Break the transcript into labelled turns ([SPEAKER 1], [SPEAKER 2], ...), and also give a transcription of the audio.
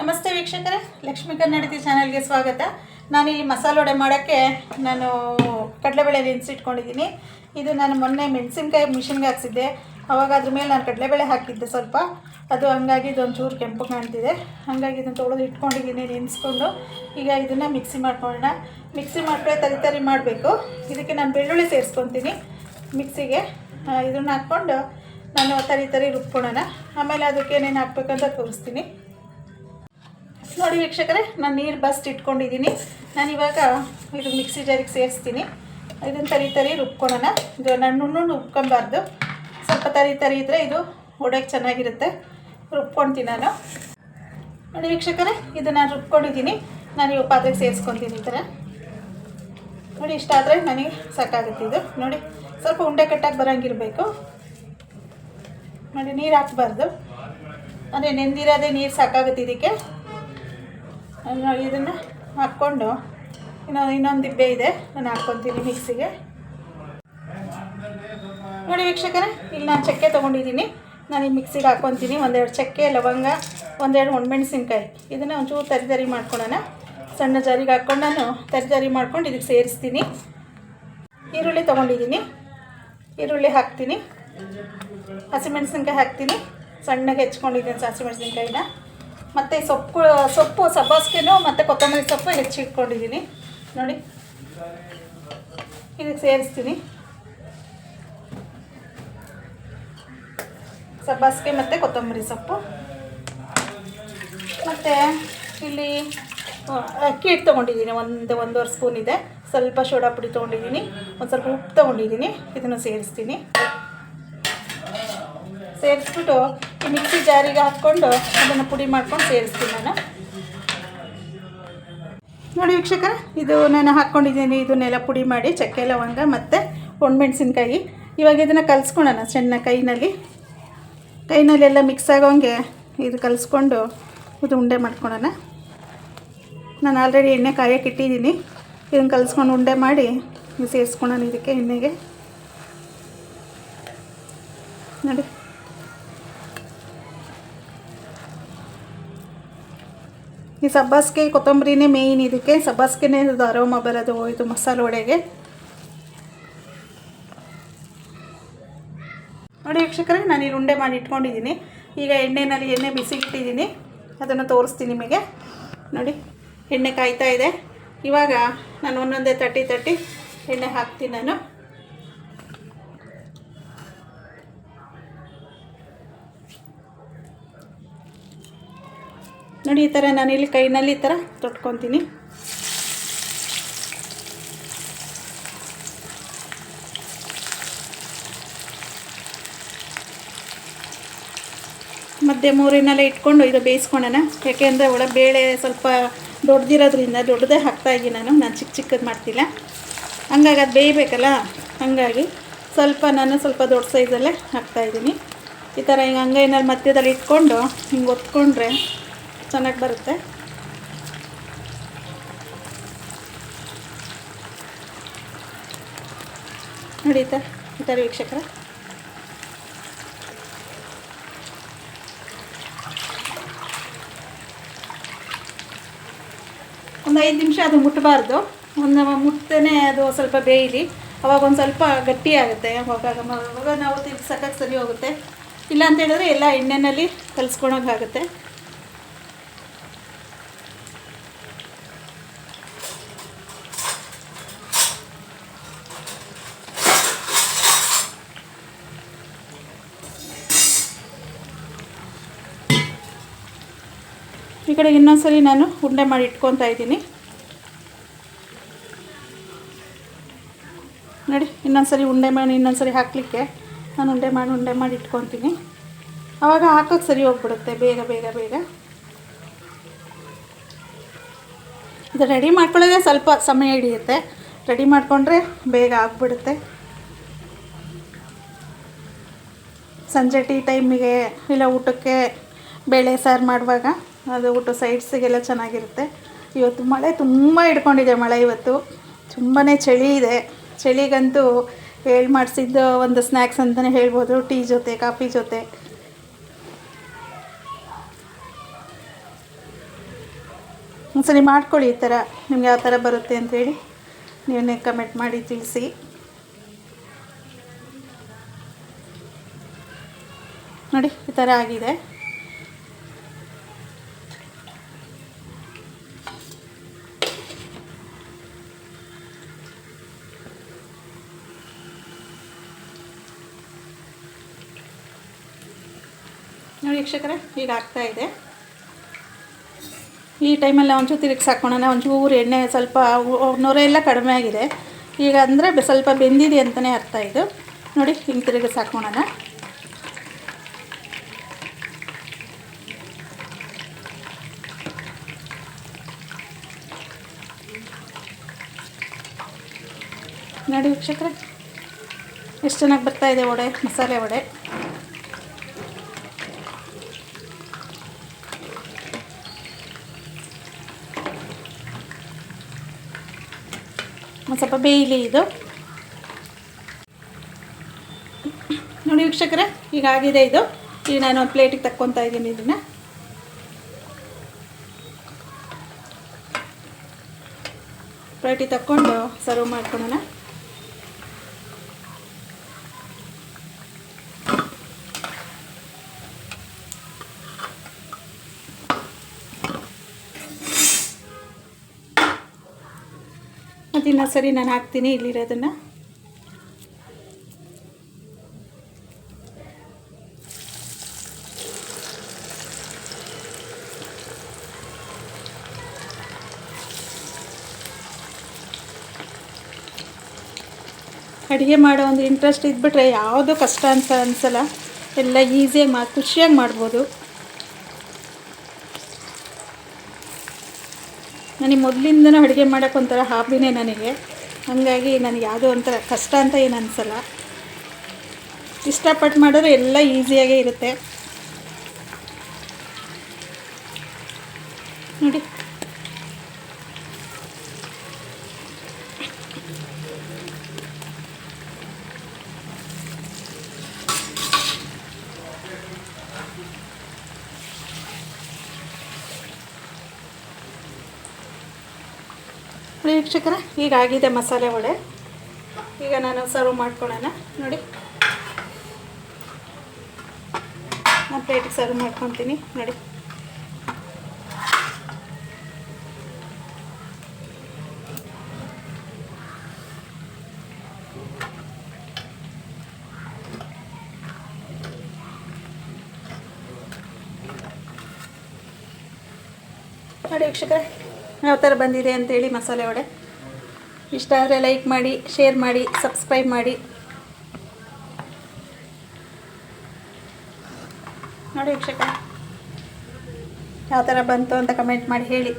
[SPEAKER 1] ನಮಸ್ತೆ ವೀಕ್ಷಕರೇ, ಲಕ್ಷ್ಮೀ ಕನ್ನಡತಿ ಚಾನಲ್ಗೆ ಸ್ವಾಗತ. ನಾನಿಲ್ಲಿ ಮಸಾಲೆ ವಡೆ ಮಾಡೋಕ್ಕೆ ನಾನು ಕಡಲೆಬೇಳೆ ನೆನೆಸಿಟ್ಕೊಂಡಿದ್ದೀನಿ ಇದು ನಾನು ಮೊನ್ನೆ ಮೆಣಸಿನ್ಕಾಯಿ ಮಿಷಿನ್ಗೆ ಹಾಕ್ಸಿದ್ದೆ. ಅವಾಗ ಅದ್ರ ಮೇಲೆ ನಾನು ಕಡಲೆಬೇಳೆ ಹಾಕಿದ್ದೆ ಸ್ವಲ್ಪ. ಅದು ಹಂಗಾಗಿ ಇದೊಂದು ಚೂರು ಕೆಂಪು ಕಾಣ್ತಿದೆ. ಹಾಗಾಗಿ ಇದನ್ನು ತೊಳೆದು ಇಟ್ಕೊಂಡಿದ್ದೀನಿ, ನೆನೆಸ್ಕೊಂಡು. ಈಗ ಇದನ್ನು ಮಿಕ್ಸಿ ಮಾಡ್ಕೊಳ್ಳೋಣ. ಮಿಕ್ಸಿ ಮಾಡ್ಕೊಳ್ಳಿ, ತರಿ ತರಿ ಮಾಡಬೇಕು. ಇದಕ್ಕೆ ನಾನು ಬೆಳ್ಳುಳ್ಳಿ ಸೇರಿಸ್ಕೊತೀನಿ ಮಿಕ್ಸಿಗೆ. ಇದನ್ನ ಹಾಕ್ಕೊಂಡು ನಾನು ತರಿ ತರಿ ರುಬ್ಕೊಳ್ಳೋಣ. ಆಮೇಲೆ ಅದಕ್ಕೆ ಏನೇನು ಹಾಕ್ಬೇಕಂತ ತೋರಿಸ್ತೀನಿ. ನೋಡಿ ವೀಕ್ಷಕರೇ, ನಾನು ನೀರು ಬಸ್ಟ್ ಇಟ್ಕೊಂಡಿದ್ದೀನಿ ನಾನು ಇವಾಗ ಇದು ಮಿಕ್ಸಿ ಜಾರಿಗೆ ಸೇರಿಸ್ತೀನಿ. ಇದನ್ನು ತರಿ ತರಿ ರುಬ್ಕೊಳ್ಳೋಣ ಇದು ನಣ್ಣು ರುಬ್ಕೊಬಾರ್ದು ಸ್ವಲ್ಪ ತರಿ ತರಿ ಇದ್ದರೆ ಇದು ಒಡೆಯಕ್ಕೆ ಚೆನ್ನಾಗಿರುತ್ತೆ. ರುಬ್ಕೊಳ್ತೀನಿ ನಾನು. ನೋಡಿ ವೀಕ್ಷಕರೇ, ಇದು ನಾನು ರುಬ್ಕೊಂಡಿದ್ದೀನಿ ನಾನು ಇವಾಗ ಪಾತ್ರೆಗೆ ಸೇರಿಸ್ಕೊತೀನಿ ಈ ಥರ ನೋಡಿ, ಇಷ್ಟ ಆದರೆ ನನಗೆ ಸಾಕಾಗುತ್ತೆ ಇದು. ನೋಡಿ, ಸ್ವಲ್ಪ ಉಂಡೆ ಕಟ್ಟಾಗಿ ಬರೋಂಗಿರಬೇಕು. ನೋಡಿ, ನೀರು ಹಾಕ್ಬಾರ್ದು. ಅಂದರೆ ನೆಂದಿರೋದೇ ನೀರು ಸಾಕಾಗುತ್ತೆ ಇದಕ್ಕೆ. ಇದನ್ನು ಹಾಕ್ಕೊಂಡು ಇನ್ನೊಂದು ಇನ್ನೊಂದು ದಿಬ್ಬೆ ಇದೆ. ನಾನು ಹಾಕ್ಕೊತೀನಿ ಮಿಕ್ಸಿಗೆ ನೋಡಿ ವೀಕ್ಷಕರೇ, ಇಲ್ಲಿ ನಾನು ಚಕ್ಕೆ ತೊಗೊಂಡಿದ್ದೀನಿ. ನಾನು ಈ ಮಿಕ್ಸಿಗೆ ಹಾಕ್ಕೊತೀನಿ. ಒಂದೆರಡು ಚಕ್ಕೆ, ಲವಂಗ, ಒಂದೆರಡು ಒಣಮೆಣಸಿನ್ಕಾಯಿ. ಇದನ್ನು ಒಂಚೂರು ತರಿ ತರಿ ಮಾಡ್ಕೊಳ್ಳೋಣ ಸಣ್ಣ ಜಾರಿಗೆ ಹಾಕ್ಕೊಂಡು ನಾನು ತರಿ ತರಿ ಮಾಡ್ಕೊಂಡು ಇದಕ್ಕೆ ಸೇರಿಸ್ತೀನಿ. ಈರುಳ್ಳಿ ತೊಗೊಂಡಿದ್ದೀನಿ. ಈರುಳ್ಳಿ ಹಾಕ್ತೀನಿ. ಹಸಿಮೆಣಸಿನ್ಕಾಯಿ ಹಾಕ್ತೀನಿ. ಸಣ್ಣಗೆ ಹೆಚ್ಕೊಂಡಿದ್ದೀನಿ ಹಸಿಮೆಣಸಿನ್ಕಾಯಿನ. ಮತ್ತು ಸೊಪ್ಪು ಸೊಪ್ಪು, ಸಬ್ಬಾಸ್ಗೆನೂ ಮತ್ತು ಕೊತ್ತಂಬರಿ ಸೊಪ್ಪು ಹೆಚ್ಚಿಟ್ಕೊಂಡಿದ್ದೀನಿ ನೋಡಿ. ಇದಕ್ಕೆ ಸೇರಿಸ್ತೀನಿ. ಸಬ್ಬಾಸ್ಗೆ ಮತ್ತು ಕೊತ್ತಂಬರಿ ಸೊಪ್ಪು. ಮತ್ತು ಇಲ್ಲಿ ಅಕ್ಕಿ ಹಿಟ್ಟು ತೊಗೊಂಡಿದ್ದೀನಿ. ಒಂದು, ಒಂದೂವರೆ ಸ್ಪೂನ್ ಇದೆ. ಸ್ವಲ್ಪ ಸೋಡಾ ಪುಡಿ ತೊಗೊಂಡಿದ್ದೀನಿ. ಒಂದು ಸ್ವಲ್ಪ ಉಪ್ಪು ತೊಗೊಂಡಿದ್ದೀನಿ. ಇದನ್ನು ಸೇರಿಸ್ತೀನಿ. ಸೇರಿಸ್ಬಿಟ್ಟು ಈ ಮಿಕ್ಸಿ ಜಾರಿಗೆ ಹಾಕ್ಕೊಂಡು ಅದನ್ನು ಪುಡಿ ಮಾಡ್ಕೊಂಡು ಸೇರಿಸ್ತೀನಿ ನಾನು. ನೋಡಿ ವೀಕ್ಷಕರ, ಇದು ನಾನು ಹಾಕ್ಕೊಂಡಿದ್ದೀನಿ. ಇದನ್ನೆಲ್ಲ ಪುಡಿ ಮಾಡಿ, ಚಕ್ಕೆ, ಲವಂಗ ಮತ್ತು ಒಣಮೆಣ್ಸಿನ್ಕಾಯಿ. ಇವಾಗ ಇದನ್ನು ಕಲಿಸ್ಕೊಳ್ಳೋಣ ಸಣ್ಣ ಕೈನಲ್ಲಿ. ಕೈನಲ್ಲೆಲ್ಲ ಮಿಕ್ಸ್ ಆಗೋಂಗೆ ಇದು ಕಲಿಸ್ಕೊಂಡು ಇದು ಉಂಡೆ ಮಾಡ್ಕೊಳ್ಳೋಣ. ನಾನು ಆಲ್ರೆಡಿ ಎಣ್ಣೆ ಕಾಯಕ್ಕೆ ಇಟ್ಟಿದ್ದೀನಿ. ಇದನ್ನು ಕಲಿಸ್ಕೊಂಡು ಉಂಡೆ ಮಾಡಿ ಇದು ಸೇರಿಸ್ಕೊಳ್ಳೋಣ ಇದಕ್ಕೆ ಎಣ್ಣೆಗೆ. ನೋಡಿ. ಈ ಸಬ್ಬಾಸ್ಗೆ ಕೊತ್ತಂಬರಿನೇ ಮೇಯ್ನ್ ಇದಕ್ಕೆ. ಸಬ್ಬಾಸಿಗೆನೇ ಇದು ಅರೋಮ ಬರೋದು ಹೋಯಿತು ಮಸಾಲೆ ವಡೆಗೆ. ನೋಡಿ ವೀಕ್ಷಕರೇ, ನಾನು ಇಲ್ಲಿ ಉಂಡೆ ಮಾಡಿ ಇಟ್ಕೊಂಡಿದ್ದೀನಿ. ಈಗ ಎಣ್ಣೆನಲ್ಲಿ ಎಣ್ಣೆ ಬಿಸಿ ಇಟ್ಟಿದ್ದೀನಿ ಅದನ್ನು ತೋರಿಸ್ತೀನಿ ನಿಮಗೆ. ನೋಡಿ, ಎಣ್ಣೆ ಕಾಯ್ತಾ ಇದೆ. ಇವಾಗ ನಾನು ಒಂದೊಂದೇ ತಟ್ಟಿ ತಟ್ಟಿ ಎಣ್ಣೆ ಹಾಕ್ತೀನಿ ನಾನು. ನೋಡಿ ಈ ಥರ ನಾನು ಇಲ್ಲಿ ಕೈನಲ್ಲಿ ಈ ಥರ ತೊಟ್ಕೊತೀನಿ. ಮಧ್ಯೆ ಮೂರಿನಲ್ಲೇ ಇಟ್ಕೊಂಡು ಇದು ಬೇಯಿಸ್ಕೊಳ್ಳೋಣ ಯಾಕೆಂದರೆ ಒಳ ಬೇಳೆ ಸ್ವಲ್ಪ ದೊಡ್ಡದಿರೋದ್ರಿಂದ ದೊಡ್ಡದೇ ಹಾಕ್ತಾ ಇದ್ದೀನಿ ನಾನು. ನಾನು ಚಿಕ್ಕ ಚಿಕ್ಕದು ಮಾಡ್ತಿಲ್ಲ. ಹಂಗಾಗಿ ಅದು ಬೇಯಬೇಕಲ್ಲ? ಹಾಗಾಗಿ ಸ್ವಲ್ಪ ನಾನು ಸ್ವಲ್ಪ ದೊಡ್ಡ ಸೈಜಲ್ಲೇ ಹಾಕ್ತಾಯಿದ್ದೀನಿ ಈ ಥರ ಹಿಂಗೆ ಅಂಗೈನಲ್ಲಿ ಮಧ್ಯದಲ್ಲಿ ಇಟ್ಕೊಂಡು ಹಿಂಗೆ ಒತ್ಕೊಂಡ್ರೆ ಚೆನ್ನಾಗಿ ಬರುತ್ತೆ. ನೋಡಿ ಥರ ವೀಕ್ಷಕರ. ಒಂದು ಐದು ನಿಮಿಷ ಅದು ಮುಟ್ಟಬಾರ್ದು ಒಂದು ಮುಟ್ಟದೇ ಅದು ಸ್ವಲ್ಪ ಬೇಯಲಿ. ಅವಾಗ ಒಂದು ಸ್ವಲ್ಪ ಗಟ್ಟಿ ಆಗುತ್ತೆ. ಅವಾಗ ಅವಾಗ ನಾವು ತಿರ್ಗ್ಸೋಕ್ಕೆ ಸರಿ ಹೋಗುತ್ತೆ. ಇಲ್ಲ ಅಂತ ಹೇಳಿದ್ರೆ ಎಲ್ಲ ಎಣ್ಣೆಯಲ್ಲಿ ಕಲಿಸ್ಕೊಳಂಗಾಗುತ್ತೆ ಈ ಕಡೆ ಇನ್ನೊಂದ್ಸರಿ ನಾನು ಉಂಡೆ ಮಾಡಿ ಇಟ್ಕೊತಾ ಇದ್ದೀನಿ. ನೋಡಿ, ಇನ್ನೊಂದ್ಸರಿ ಉಂಡೆ ಮಾಡಿ, ಇನ್ನೊಂದ್ಸರಿ ಹಾಕಲಿಕ್ಕೆ ನಾನು ಉಂಡೆ ಮಾಡಿ ಉಂಡೆ ಮಾಡಿ ಇಟ್ಕೊತೀನಿ. ಆವಾಗ ಹಾಕೋಕ್ಕೆ ಸರಿ ಹೋಗ್ಬಿಡುತ್ತೆ, ಬೇಗ ಬೇಗ ಬೇಗ. ಇದು ರೆಡಿ ಮಾಡ್ಕೊಳ್ಳೋದೇ ಸ್ವಲ್ಪ ಸಮಯ ಹಿಡಿಯುತ್ತೆ. ರೆಡಿ ಮಾಡಿಕೊಂಡ್ರೆ ಬೇಗ ಆಗಿಬಿಡುತ್ತೆ. ಸಂಜೆ ಟೀ ಟೈಮಿಗೆ ಇಲ್ಲ ಊಟಕ್ಕೆ ಬೇಳೆ ಸಾರು ಮಾಡುವಾಗ ಅದು ಊಟ ಸೈಡ್ಸಿಗೆಲ್ಲ ಚೆನ್ನಾಗಿರುತ್ತೆ. ಇವತ್ತು ಮಳೆ ತುಂಬ ಹಿಡ್ಕೊಂಡಿದೆ ಮಳೆ ಇವತ್ತು. ತುಂಬಾ ಚಳಿ ಇದೆ. ಚಳಿಗಂತೂ ಹೇಳಿ ಮಾಡಿಸಿದ್ದು ಒಂದು ಸ್ನ್ಯಾಕ್ಸ್ ಅಂತಲೇ ಹೇಳ್ಬೋದು, ಟೀ ಜೊತೆ, ಕಾಫಿ ಜೊತೆ. ಒಂದ್ಸರಿ ಮಾಡ್ಕೊಳ್ಳಿ ಈ ಥರ. ನಿಮ್ಗೆ ಯಾವ ಥರ ಬರುತ್ತೆ ಅಂತೇಳಿ ನೀವನ್ನೇ ಕಮೆಂಟ್ ಮಾಡಿ ತಿಳಿಸಿ. ನೋಡಿ, ಈ ಥರ ಆಗಿದೆ. ನೋಡಿ ವೀಕ್ಷಕರೇ, ಈಗ ಆಗ್ತಾ ಇದೆ. ಈ ಟೈಮಲ್ಲಿ ಒಂಚೂರು ತಿರುಗಿಸಿ ಹಾಕೋಣ ಒಂಚೂರು ಎಣ್ಣೆ ಸ್ವಲ್ಪ ನೊರೆ ಎಲ್ಲ ಕಡಿಮೆ ಆಗಿದೆ. ಈಗ ಅಂದರೆ ಸ್ವಲ್ಪ ಬೆಂದಿದೆ ಅಂತಲೇ ಅರ್ಥ ಇದು. ನೋಡಿ, ಹಿಂಗೆ ತಿರುಗಿಸಿ ಹಾಕೋಣ ನೋಡಿ ವೀಕ್ಷಕರೇ, ಎಷ್ಟು ಚೆನ್ನಾಗಿ ಬರ್ತಾ ಇದೆ ವಡೆ, ಮಸಾಲೆ ವಡೆ. ಒಂದು ಸ್ವಲ್ಪ ಬೇಯಲಿ ಇದು. ನೋಡಿ ವೀಕ್ಷಕರೇ, ಈಗ ಆಗಿದೆ ಇದು. ಈಗ ನಾನು ಒಂದು ಪ್ಲೇಟಿಗೆ ತಕ್ಕೊತಾ ಇದ್ದೀನಿ ಇದನ್ನು. ಪ್ಲೇಟಿಗೆ ತಕ್ಕೊಂಡು ಸರ್ವ್ ಮಾಡ್ಕೊಳ್ಳೋಣ. ಮತ್ತು ಇನ್ನೊಂದು ಸರಿ ನಾನು ಹಾಕ್ತೀನಿ ಇಲ್ಲಿರೋದನ್ನು. ಅಡುಗೆ ಮಾಡೋ ಒಂದು ಇಂಟ್ರೆಸ್ಟ್ ಇದ್ಬಿಟ್ರೆ ಯಾವುದು ಕಷ್ಟ ಅಂತ ಅನಿಸಲ್ಲ. ಎಲ್ಲ ಈಸಿಯಾಗಿ ಮಾ ಖುಷಿಯಾಗಿ ಮಾಡ್ಬೋದು. ನನಗೆ ಮೊದಲಿಂದನೂ ಅಡುಗೆ ಮಾಡೋಕ್ಕೆ ಒಂಥರ ಹಾಬಿನೇ ನನಗೆ. ಹಾಗಾಗಿ ನನಗೆ ಯಾವುದೋ ಒಂಥರ ಕಷ್ಟ ಅಂತ ಏನು ಅನಿಸಲ್ಲ. ಇಷ್ಟಪಟ್ಟು ಮಾಡಿದ್ರೆ ಎಲ್ಲ ಈಸಿಯಾಗೇ ಇರುತ್ತೆ ನೋಡಿ ನೋಡಿ ವೀಕ್ಷಕರ ಈಗ ಆಗಿದೆ ಮಸಾಲೆ ವಡೆ. ಈಗ ನಾನು ಸರ್ವ್ ಮಾಡ್ಕೊಳ್ಳೋಣ. ನೋಡಿ. ನಾನು ಪ್ಲೇಟಿಗೆ ಸರ್ವ್ ಮಾಡ್ಕೊತೀನಿ. ನೋಡಿ. ನೋಡಿ ವೀಕ್ಷಕರೇ ಯಾವ ಥರ ಬಂದಿದೆ ಅಂತೇಳಿ ಮಸಾಲೆ ವಡೆ. ಇಷ್ಟ ಆದರೆ ಲೈಕ್ ಮಾಡಿ ಶೇರ್ ಮಾಡಿ ಸಬ್ಸ್ಕ್ರೈಬ್ ಮಾಡಿ. ನೋಡಿ ವೀಕ್ಷಕ ಯಾವ ಥರ ಬಂತು ಅಂತ ಕಮೆಂಟ್ ಮಾಡಿ ಹೇಳಿ.